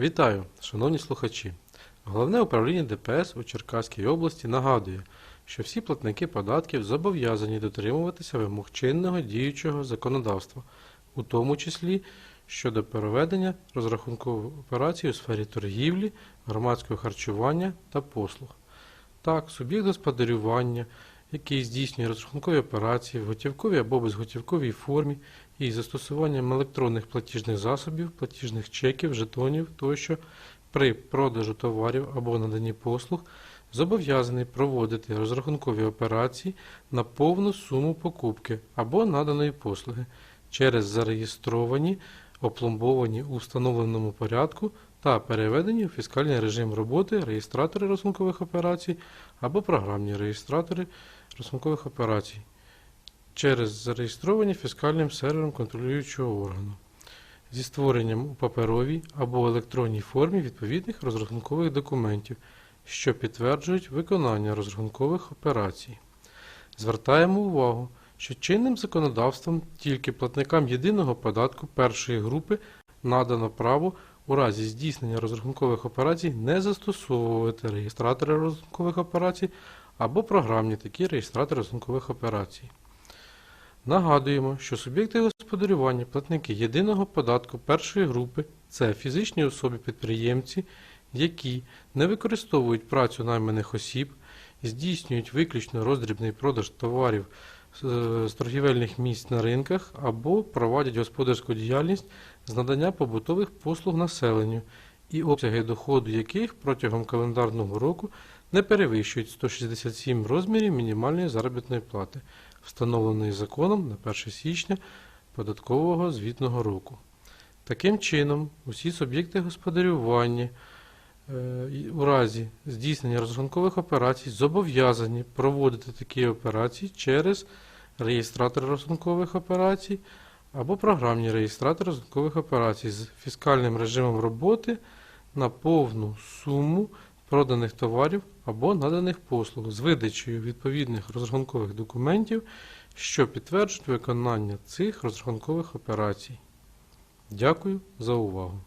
Вітаю, шановні слухачі! Головне управління ДПС у Черкаській області нагадує, що всі платники податків зобов'язані дотримуватися вимог чинного діючого законодавства, у тому числі щодо проведення розрахункових операцій у сфері торгівлі, громадського харчування та послуг. Так, суб'єкт господарювання, який здійснює розрахункові операції в готівковій або безготівковій формі і застосуванням електронних платіжних засобів, платіжних чеків, жетонів тощо при продажу товарів або наданні послуг зобов'язаний проводити розрахункові операції на повну суму покупки або наданої послуги через зареєстровані, опломбовані у встановленому порядку та переведені у фіскальний режим роботи реєстратори розрахункових операцій або програмні реєстратори розрахункових операцій через зареєстровані фіскальним сервером контролюючого органу зі створенням у паперовій або електронній формі відповідних розрахункових документів, що підтверджують виконання розрахункових операцій. Звертаємо увагу, що чинним законодавством тільки платникам єдиного податку першої групи надано право у разі здійснення розрахункових операцій не застосовувати реєстратори розрахункових операцій або програмні такі реєстратори розрахункових операцій. Нагадуємо, що суб'єкти господарювання платники єдиного податку першої групи це фізичні особи-підприємці, які не використовують працю найманих осіб, здійснюють виключно роздрібний продаж товарів з з торгівельних місць на ринках або проводять господарську діяльність з надання побутових послуг населенню, і обсяги доходу яких протягом календарного року не перевищують 167 розмірів мінімальної заробітної плати, встановленої законом на 1 січня податкового звітного року. Таким чином, усі суб'єкти господарювання е, у разі здійснення розрахункових операцій зобов'язані проводити такі операції через реєстратор розрахункових операцій або програмні реєстратори розрахункових операцій з фіскальним режимом роботи на повну суму проданих товарів або наданих послуг з видачею відповідних розрахункових документів, що підтверджують виконання цих розрахункових операцій. Дякую за увагу.